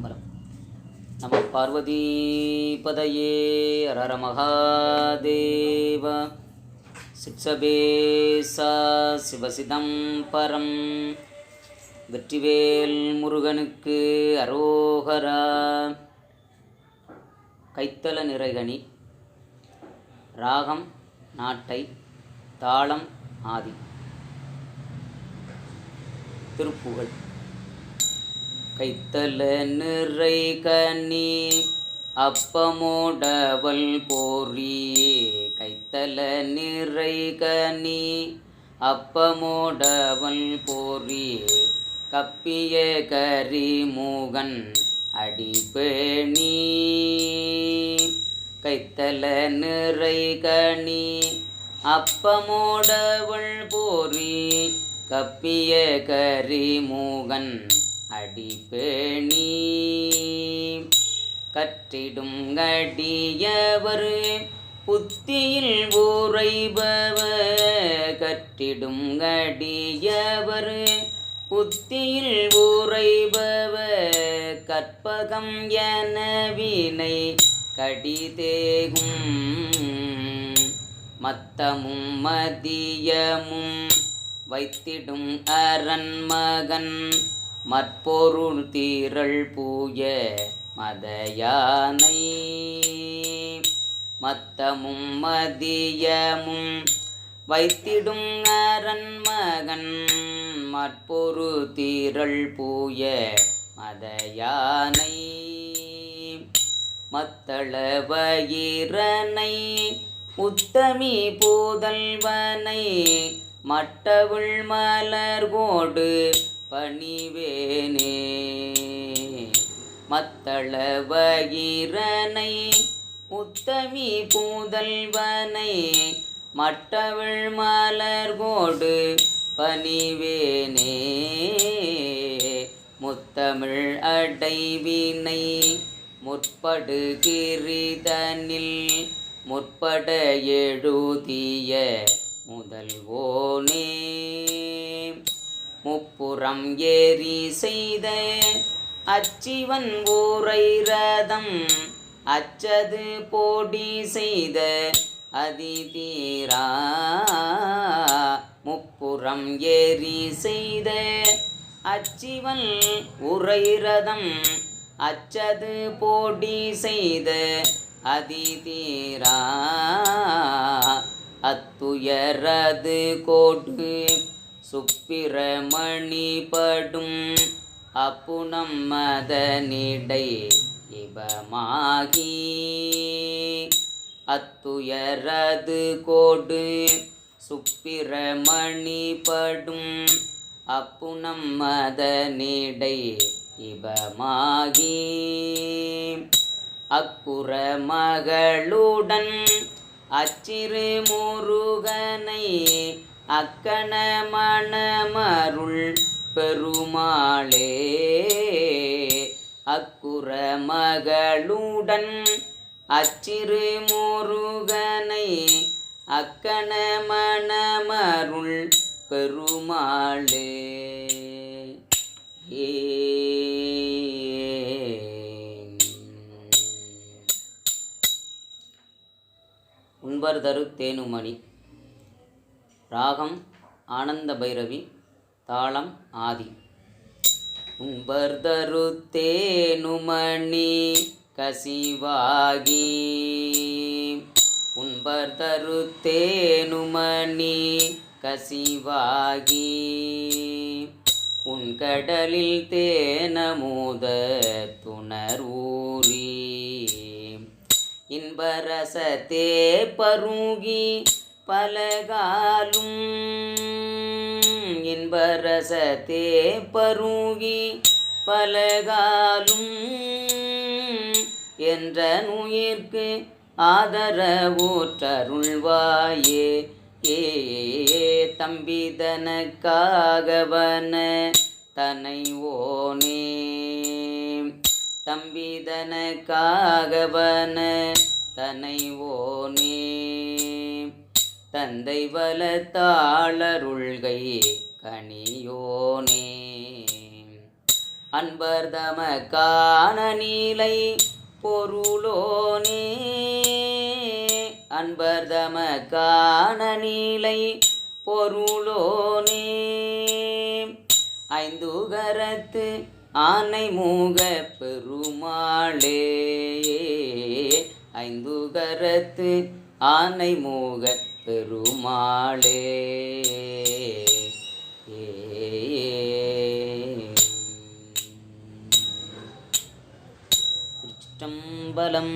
திருச்சிற்றம்பலம் நம பார்வதிபதையே ஹர மகாதேவ. சிற்சபேசா சிவசிதம்பரம் வெற்றிவேல் முருகனுக்கு அரோகரா. கைத்தல நிறைகணி. ராகம் நாட்டை தாளம் ஆதி. திருப்புகழ். கைத்தல நிறை கனி அப்பமோடவள் போரியே கைத்தல நிறை கனி அப்பமோடவள் போரியே கப்பிய கரிமூகன் அடிபேணி. கைத்தல நிறை கனி அப்பமோடவள் போரி கப்பிய கரிமூகன் அடிபேணி கற்றிடும் கடியவர் புத்தியில் ஊரைபவர் கற்றிடும் கடியவர் புத்தியில் ஊரைபவர் கற்பகம் என வினை கடிதேகும் மத்தமும் மதியமும் வைத்திடும் அரண்மகன். மற்பொருள் தீரள் பூய மதயானை. மத்தமும் மதியமும் வைத்திடும் அரண்மகன் மற்பொரு தீரள் பூய மதயானை. மத்தளவயிரனை உத்தமி பூதல்வனை. மட்டவுள் மலர்கோடு பணிவேனே. மத்தளவயிரனை உத்தமி பூதல்வனை மட்டவள் மலர்கோடு பணிவேனே. முத்தமிழ் அடைவினை முற்படுகிறிதனில் முற்பட எழுதிய முதல்வோனே. முப்புறம் ஏறி செய்த அச்சிவன் ஊரை ரதம் அச்சது போடி செய்த அதிதீரா. முப்புறம் ஏறி செய்த அச்சிவன் உரை ரதம் அச்சது போடி செய்த அதிதீரா. அத்துயரது கோட்டு சுப்பிரமணி படும் அப்புனம் மதனிடை இபமாகி. அத்துயரது கோடு சுப்பிரமணி படும் அப்புனம் மதனிடை இபமாகி. அக்குற மகளுடன் அச்சிறு முருகனை அக்கண மணமருள் பெருமாளே அக்குற மகளுடன் அச்சிறு முருகனை அக்கண மணமருள் பெருமாளே. ஏ. உண்பர் தரு தேனுமணி ராகம் ஆனந்த பைரவி தாளம் ஆதி. உண்பர் தரு கசிவாகி. உண்பர் தரு கசிவாகி. உன் கடலில் தேனமுத துணர்வூரி இன்பரசத்தே பருகி பலகாலும் இன்பரசத்தே பருகி பலகாலும் என்ற நுயிர்க்கு ஆதரவூற்றருள்வாயே ஏ தம்பிதனக்காகவன தனை ஓனே. தம்பிதனக்காகவன தனை ஓனே. தந்தை வலத்தாளருள்கை கனியோனே. அன்பர் தமக்கான நீலை பொருளோனே. அன்பர் தமக்கான நீலை பொருளோனே. ஐந்துகரத்து ஆனை மூக பெருமாளே. ஐந்துகரத்து ஆனை மூக பெருமாளே. திருச்சிற்றம்பலம்